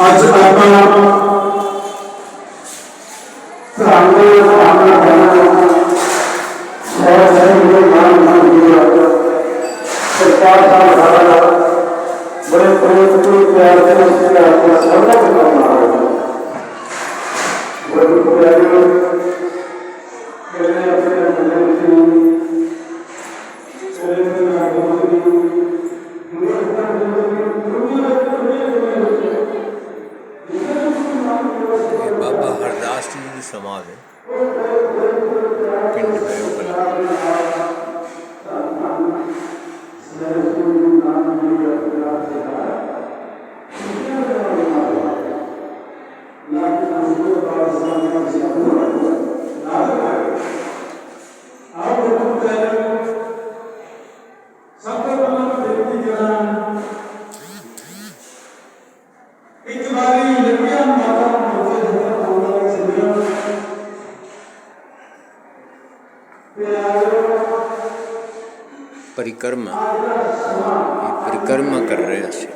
ਅੱਜ ਆਪਾਂ ਧਰਮੇ ਭਾਵਨਾ ਕਰਨਾ ਸਹਿ ਸਹਿ ਦੇ ਨਾਮ ਨਾਮ ਜੀਓ ਸਰਕਾਰ ਦਾ ਸਾਰਾ ਬੜੇ ਪ੍ਰੇਮ ਤੇ ਪਿਆਰ ਦੇ ਨਾਲ ਆਪਣਾ ਸਭ ਕਰਨਾ ਹੈ। ਬੜੇ ਪਿਆਰੇ ਪਰਿਕਰਮਾ ਇਹ ਪਰਿਕਰਮਾ ਕਰ ਰਹੇ ਸੀ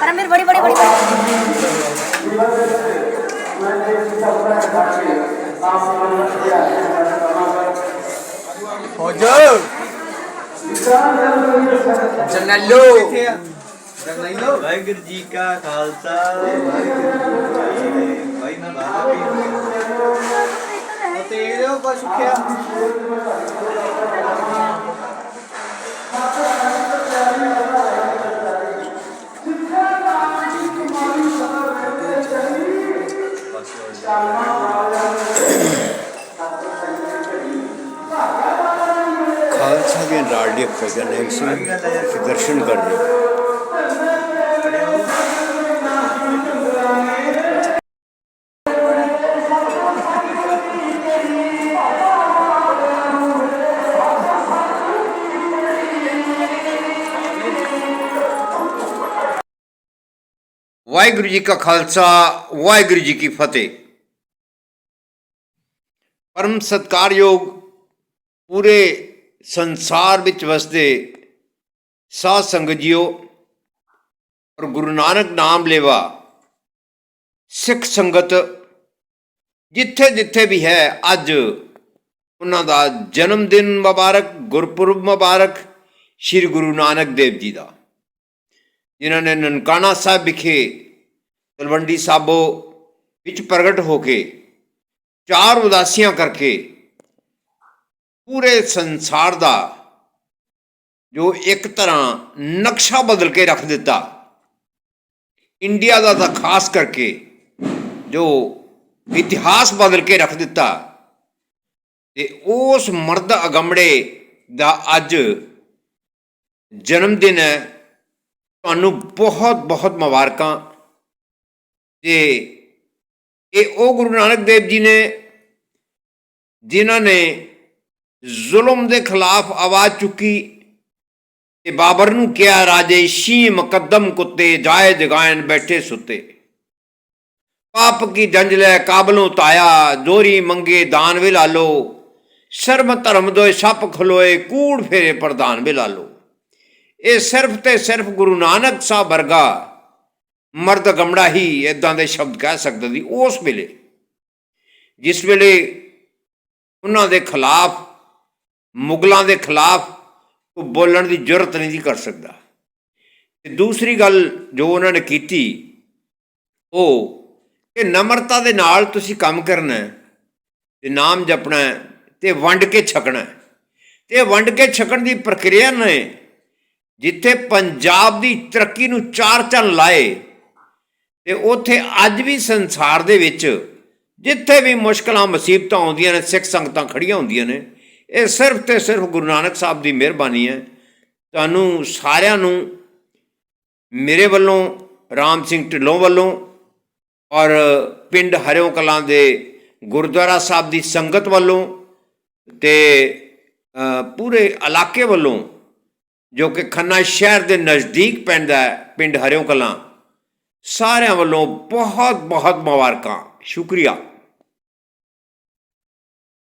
परमवीर बड़ी बड़ी बड़ी। जर्नलो। जी का खालसा भाई मैं बाहर तो तेरे को सुखिया ਦੇ ਲਾਡਲੇ ਭਗਨ ਹੈ ਸਿੰਘ ਦੇ ਦਰਸ਼ਨ ਕਰ ਰਹੇ ਵਾਹਿਗੁਰੂ ਜੀ ਕਾ ਖਾਲਸਾ ਵਾਹਿਗੁਰੂ ਜੀ ਕੀ ਫਤਿਹ ਪਰਮ ਸਤਕਾਰਯੋਗ ਪੂਰੇ ਸੰਸਾਰ ਵਿੱਚ ਵਸਦੇ ਸਾਧ ਸੰਗਤ ਜੀਓ, ਔਰ ਗੁਰੂ ਨਾਨਕ ਨਾਮ ਲੇਵਾ ਸਿੱਖ ਸੰਗਤ ਜਿੱਥੇ ਜਿੱਥੇ ਵੀ ਹੈ, ਅੱਜ ਉਹਨਾਂ ਦਾ ਜਨਮ ਦਿਨ ਮੁਬਾਰਕ, ਗੁਰਪੁਰਬ ਮੁਬਾਰਕ ਸ੍ਰੀ ਗੁਰੂ ਨਾਨਕ ਦੇਵ ਜੀ ਦਾ। ਜਿਨ੍ਹਾਂ ਨੇ ਨਨਕਾਣਾ ਸਾਹਿਬ ਵਿਖੇ ਤਲਵੰਡੀ ਸਾਬੋ ਵਿੱਚ ਪ੍ਰਗਟ ਹੋ ਕੇ ਚਾਰ ਉਦਾਸੀਆਂ ਕਰਕੇ ਪੂਰੇ ਸੰਸਾਰ ਦਾ ਜੋ ਇੱਕ ਤਰ੍ਹਾਂ ਨਕਸ਼ਾ ਬਦਲ ਕੇ ਰੱਖ ਦਿੱਤਾ। ਇੰਡੀਆ ਦਾ ਤਾਂ ਖਾਸ ਕਰਕੇ ਜੋ ਇਤਿਹਾਸ ਬਦਲ ਕੇ ਰੱਖ ਦਿੱਤਾ ਤੇ ਉਸ ਮਰਦ ਅਗੰਮੜੇ ਦਾ ਅੱਜ ਜਨਮ ਦਿਨ ਹੈ। ਤੁਹਾਨੂੰ ਬਹੁਤ ਬਹੁਤ ਮੁਬਾਰਕਾਂ। ਤੇ ਇਹ ਉਹ ਗੁਰੂ ਨਾਨਕ ਦੇਵ ਜੀ ਨੇ ਜਿਨ੍ਹਾਂ ਨੇ ਜ਼ੁਲਮ ਦੇ ਖਿਲਾਫ ਆਵਾਜ਼ ਚੁੱਕੀ ਤੇ ਬਾਬਰ ਨੂੰ ਕਿਹਾ, ਰਾਜੇ, ਸ਼ੀ ਮੁਕੱਦਮ ਕੁੱਤੇ ਜਾਏ ਜਗਾਇਨ ਬੈਠੇ ਸੁੱਤੇ। ਪਾਪ ਕੀ ਜੰਜਲੇ ਕਾਬਲੋਂ ਤਾਇਆ ਦੋਰੀ ਮੰਗੇ ਦਾਨ ਵੇ ਲਾਲੋ ਸ਼ਰਮ ਧਰਮ ਦੋਏ ਸੱਪ ਖਲੋਏ, ਕੂੜ ਫੇਰੇ ਪ੍ਰਧਾਨ ਵੇ ਲਾਲੋ ਇਹ ਸਿਰਫ ਤੇ ਸਿਰਫ ਗੁਰੂ ਨਾਨਕ ਸਾਹਿਬ ਵਰਗਾ ਮਰਦ ਗਮੜਾ ਹੀ ਇਦਾਂ ਦੇ ਸ਼ਬਦ ਕਹਿ ਸਕਦਾ ਸੀ, ਉਸ ਵੇਲੇ। ਜਿਸ ਵੇਲੇ ਉਹਨਾਂ ਦੇ ਖਿਲਾਫ ਮੁਗਲਾਂ ਦੇ ਖਿਲਾਫ ਉਹ ਬੋਲਣ ਦੀ ਜੁਰਤ ਨਹੀਂ ਸੀ ਕਰ ਸਕਦਾ। ਤੇ ਦੂਸਰੀ ਗੱਲ ਜੋ ਉਹਨਾਂ ਨੇ ਕੀਤੀ, ਉਹ ਕਿ ਨਮਰਤਾ ਦੇ ਨਾਲ ਤੁਸੀਂ ਕੰਮ ਕਰਨਾ ਤੇ ਨਾਮ ਜਪਣਾ ਹੈ ਤੇ ਵੰਡ ਕੇ ਛਕਣਾ ਹੈ। ਤੇ ਵੰਡ ਕੇ ਛਕਣ ਦੀ ਪ੍ਰਕਿਰਿਆ ਨੇ ਜਿੱਥੇ ਪੰਜਾਬ ਦੀ ਤਰੱਕੀ ਨੂੰ ਚਾਰ ਚੰਨ ਲਾਏ ਤੇ ਉੱਥੇ ਅੱਜ ਵੀ ਸੰਸਾਰ ਦੇ ਵਿੱਚ ਜਿੱਥੇ ਵੀ ਮੁਸ਼ਕਲਾਂ, ਮੁਸੀਬਤਾਂ ਆਉਂਦੀਆਂ ਨੇ, ਸਿੱਖ ਸੰਗਤਾਂ ਖੜੀਆਂ ਹੁੰਦੀਆਂ ਨੇ ਇਹ ਸਿਰਫ ਤੇ ਸਿਰਫ ਗੁਰੂ ਨਾਨਕ ਸਾਹਿਬ ਦੀ ਮਿਹਰਬਾਨੀ ਹੈ। ਤੁਹਾਨੂੰ ਸਾਰਿਆਂ ਨੂੰ ਮੇਰੇ ਵੱਲੋਂ, ਰਾਮ ਸਿੰਘ ਢਿੱਲੋਂ ਵੱਲੋਂ ਔਰ ਪਿੰਡ ਹਰਿਓ ਕਲਾਂ ਦੇ ਗੁਰਦੁਆਰਾ ਸਾਹਿਬ ਦੀ ਸੰਗਤ ਵੱਲੋਂ ਤੇ ਪੂਰੇ ਇਲਾਕੇ ਵੱਲੋਂ ਜੋ ਕਿ ਖੰਨਾ ਸ਼ਹਿਰ ਦੇ ਨਜ਼ਦੀਕ ਪੈਂਦਾ ਹੈ, ਪਿੰਡ ਹਰਿਓ ਕਲਾਂ, ਸਾਰਿਆਂ ਵੱਲੋਂ ਬਹੁਤ ਬਹੁਤ ਮੁਬਾਰਕਾਂ। ਸ਼ੁਕਰੀਆ।